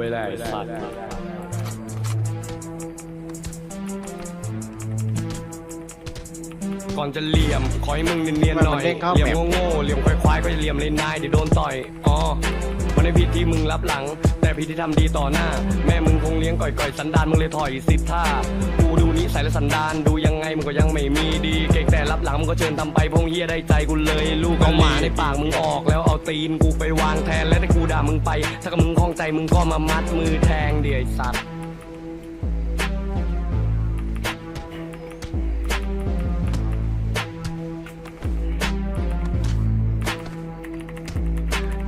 ไว้แหละไอ้สัตว์ก่อนจะเหลี่ยม ขอให้มึงเนียนๆหน่อย มันเด้งเข้าเหลี่ยมแมปโง่ๆเหลี่ยมควายๆก็จะเหลี่ยมเลยนายเดี๋ยวโดนต่อย อ๋อ มันในผิดที่มึงรับหลัง แต่ผิดที่ทำดีต่อหน้า แม่มึงคงเลี้ยงก่อยๆสันดานมึงเลยถอยสิบท่ากูดู นิสัยและสันดานดูยังไงมึงก็ยังไม่มีดี เก่งแต่รับหลังมึงก็เชิญทำไปพงเฮียได้ใจกูเลย ลูกเอาหมาในปากมึงออกแล้วเอาตีนกูไปวางแทนแล้วถ้ากูด่ามึงไป ถ้ากับมึงคล้องใจมึงก็มามัดมือแทงเดี๋ยวไอ้สัตว์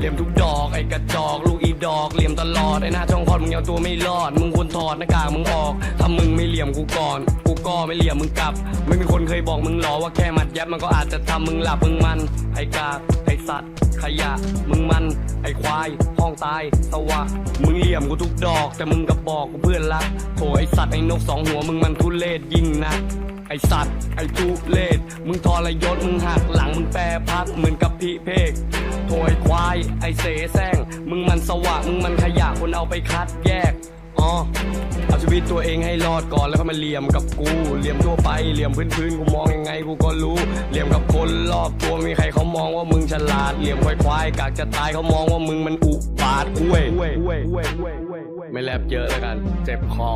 เลี่ยมทุกดอกไอ้กระจอกลูกอีดอกเหลี่ยมตลอดไอ้หน้าช่องคลอดมึงเอาตัวไม่รอด มึงควรถอดหน้ากากมึงออกถ้ามึงไม่เหลี่ยมกูก่อน กูก็ไม่เหลี่ยมมึงกลับ ไม่มีคนเคยบอกมึงหรอว่าแค่หมัดยัดมันก็อาจจะทำมึงหลับมึงมัน ไอ้กากไอ้สัตว์ขยะมึงมันไอ้ควายห้องตายสวะมึงเหลี่ยมกูทุกดอก แต่มึงกับบอกกูเพื่อนรักโถไอ้สัตว์ไอ้นกสองหัวมึงมันทุเลศยิ่งนักไอสัตว์ไอทุเลศมึงทรยศมึงหักหลังมึงแปรพักเหมือนกับพี่เพก ไอเสแสร้งมึงมันสว่างมึงมันขยะคนเอาไปคัดแยกอ๋อเอาชีวิตตัวเองให้รอดก่อนแล้วก็มาเหลี่ยมกับกูเหลี่ยมทั่วไปเหลี่ยมพื้นๆกูมองยังไงกูก็รู้เหลี่ยมกับคนรอบตัวมีใครเขามองว่ามึงฉลาดเหลี่ยมควายควายๆกากจะตายเขามองว่ามึงมันอุบาทอุ้ยไม่แลบเยอะแล้วกัน เจ็บคอ